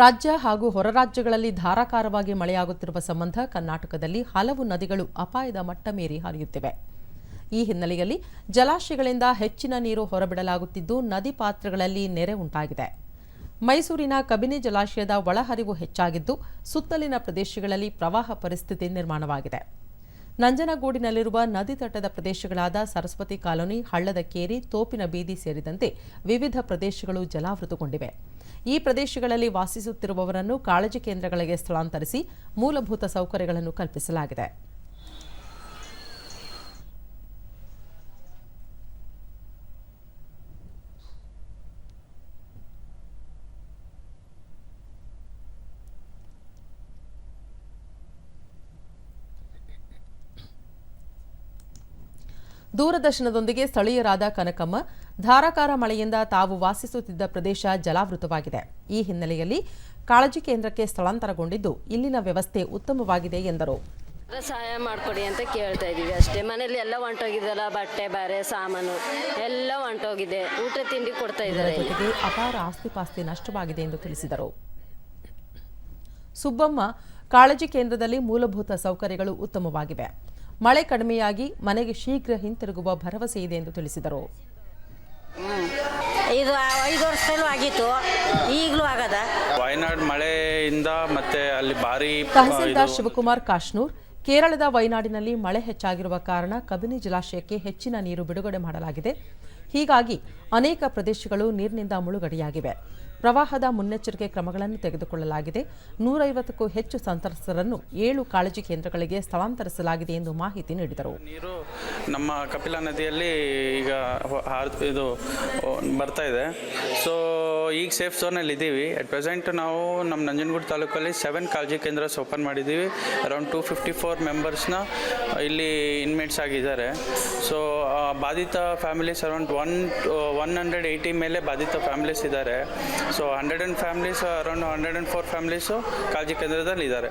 ರಾಜ್ಯ ಹಾಗೂ ಹೊರರಾಜ್ಯಗಳಲ್ಲಿ ಧಾರಾಕಾರವಾಗಿ ಮಳೆಯಾಗುತ್ತಿರುವ ಸಂಬಂಧ ಕರ್ನಾಟಕದಲ್ಲಿ ಹಲವು ನದಿಗಳು ಅಪಾಯದ ಮಟ್ಟ ಮೀರಿ ಹರಿಯುತ್ತಿವೆ. ಈ ಹಿನ್ನೆಲೆಯಲ್ಲಿ ಜಲಾಶಯಗಳಿಂದ ಹೆಚ್ಚಿನ ನೀರು ಹೊರಬಿಡಲಾಗುತ್ತಿದ್ದು, ನದಿ ಪಾತ್ರಗಳಲ್ಲಿ ನೆರೆ ಉಂಟಾಗಿದೆ. ಮೈಸೂರಿನ ಕಬಿನಿ ಜಲಾಶಯದ ಒಳಹರಿವು ಹೆಚ್ಚಾಗಿದ್ದು, ಸುತ್ತಲಿನ ಪ್ರದೇಶಗಳಲ್ಲಿ ಪ್ರವಾಹ ಪರಿಸ್ಥಿತಿ ನಿರ್ಮಾಣವಾಗಿದೆ. ನಂಜನಗೂಡಿನಲ್ಲಿರುವ ನದಿ ತಟದ ಪ್ರದೇಶಗಳಾದ ಸರಸ್ವತಿ ಕಾಲೋನಿ, ಹಳ್ಳದ ಕೇರಿ, ತೋಪಿನ ಬೀದಿ ಸೇರಿದಂತೆ ವಿವಿಧ ಪ್ರದೇಶಗಳು ಜಲಾವೃತಗೊಂಡಿವೆ. ಈ ಪ್ರದೇಶಗಳಲ್ಲಿ ವಾಸಿಸುತ್ತಿರುವವರನ್ನು ಕಾಳಜಿ ಕೇಂದ್ರಗಳಿಗೆ ಸ್ಥಳಾಂತರಿಸಿ ಮೂಲಭೂತ ಸೌಕರ್ಯಗಳನ್ನು ಕಲ್ಪಿಸಲಾಗಿದೆ. ದೂರದರ್ಶನದೊಂದಿಗೆ ಸ್ಥಳೀಯರಾದ ಕನಕಮ್ಮ ಧಾರಾಕಾರ ಮಳೆಯಿಂದ ತಾವು ವಾಸಿಸುತ್ತಿದ್ದ ಪ್ರದೇಶ ಜಲಾವೃತವಾಗಿದೆ. ಈ ಹಿನ್ನೆಲೆಯಲ್ಲಿ ಕಾಳಜಿ ಕೇಂದ್ರಕ್ಕೆ ಸ್ಥಳಾಂತರಗೊಂಡಿದ್ದು ಇಲ್ಲಿನ ವ್ಯವಸ್ಥೆ ಉತ್ತಮವಾಗಿದೆ ಎಂದರು. ಸಹಾಯ ಮಾಡಿಕೊಡಿ ಅಂತ ಕೇಳ್ತಾ ಇದ್ದೀವಿ ಅಷ್ಟೇ. ಮನೇಲಿ ಎಲ್ಲ ಹೊಂಟೋಗಿದೆಲ್ಲ ಬಟ್ಟೆ ಬಾರೆ ಸಾಮಾನು ಎಲ್ಲ ಹೊಂಟೋಗಿದೆ. ಊಟ ತಿಂಡಿ ಕೊಡ್ತಾ ಇದ್ದಾರೆ. ಜೊತೆಗೆ ಅಪಾರ ಆಸ್ತಿಪಾಸ್ತಿ ನಷ್ಟವಾಗಿದೆ ಎಂದು ತಿಳಿಸಿದರು. ಸುಬ್ಬಮ್ಮ ಕಾಳಜಿ ಕೇಂದ್ರದಲ್ಲಿ ಮೂಲಭೂತ ಸೌಕರ್ಯಗಳು ಉತ್ತಮವಾಗಿವೆ. ಮಳೆ ಕಡಿಮೆಯಾಗಿ ಮನೆಗೆ ಶೀಘ್ರ ಹಿಂತಿರುಗುವ ಭರವಸೆ ಇದೆ ಎಂದು ತಿಳಿಸಿದರು. ಇದು ಐದು ವರ್ಷದಲ್ಲೂ ಆಗಿತ್ತು. ಈಗಲೂ ಆಗದ? ವಯನಾಡ್ ಮಳೆಯಿಂದ ಮತ್ತೆ ಅಲ್ಲಿ ಭಾರಿ ತಹಸೀಲ್ದಾರ್ ಶಿವಕುಮಾರ್ ಕಾಶ್ನೂರ್ ಕೇರಳದ ವೈನಾಡಿನಲ್ಲಿ ಮಳೆ ಹೆಚ್ಚಾಗಿರುವ ಕಾರಣ ಕಬಿನಿ ಜಲಾಶಯಕ್ಕೆ ಹೆಚ್ಚಿನ ನೀರು ಬಿಡುಗಡೆ ಮಾಡಲಾಗಿದೆ. ಹೀಗಾಗಿ ಅನೇಕ ಪ್ರದೇಶಗಳು ನೀರಿನಿಂದ ಮುಳುಗಡೆಯಾಗಿವೆ. ಪ್ರವಾಹದ ಮುನ್ನೆಚ್ಚರಿಕೆ ಕ್ರಮಗಳನ್ನು ತೆಗೆದುಕೊಳ್ಳಲಾಗಿದೆ. ನೂರೈವತ್ತಕ್ಕೂ ಹೆಚ್ಚು ಸಂತ್ರಸ್ತರನ್ನು ಏಳು ಕಾಳಜಿ ಕೇಂದ್ರಗಳಿಗೆ ಸ್ಥಳಾಂತರಿಸಲಾಗಿದೆ ಎಂದು ಮಾಹಿತಿ ನೀಡಿದರು. ನೀರು ನಮ್ಮ ಕಪಿಲಾ ನದಿಯಲ್ಲಿ ಈಗ ಇದು ಬರ್ತಾ ಇದೆ. ಸೊ ಈಗ ಸೇಫ್ ಝೋನಲ್ಲಿ ಇದ್ದೀವಿ. ಅಟ್ ಪ್ರೆಸೆಂಟ್ ನಾವು ನಮ್ಮ ನಂಜನಗೂಡು ತಾಲೂಕಲ್ಲಿ ಸೆವೆನ್ ಕಾಳಜಿ ಕೇಂದ್ರಸ್ ಓಪನ್ ಮಾಡಿದ್ದೀವಿ. ಅರೌಂಡ್ ಟು ಫಿಫ್ಟಿ ಫೋರ್ ಮೆಂಬರ್ಸ್ನ ಇಲ್ಲಿ ಇನ್ಮೇಟ್ಸ್ ಆಗಿದ್ದಾರೆ. ಸೊ ಬಾಧಿತ families around one one hundred eighty ಮೇಲೆ ಬಾಧಿತ ಫ್ಯಾಮಿಲೀಸ್ ಇದ್ದಾರೆ. So hundred and families around hundred and four families ಕಾಳಜಿ ಕೇಂದ್ರದಲ್ಲಿ ಇದ್ದಾರೆ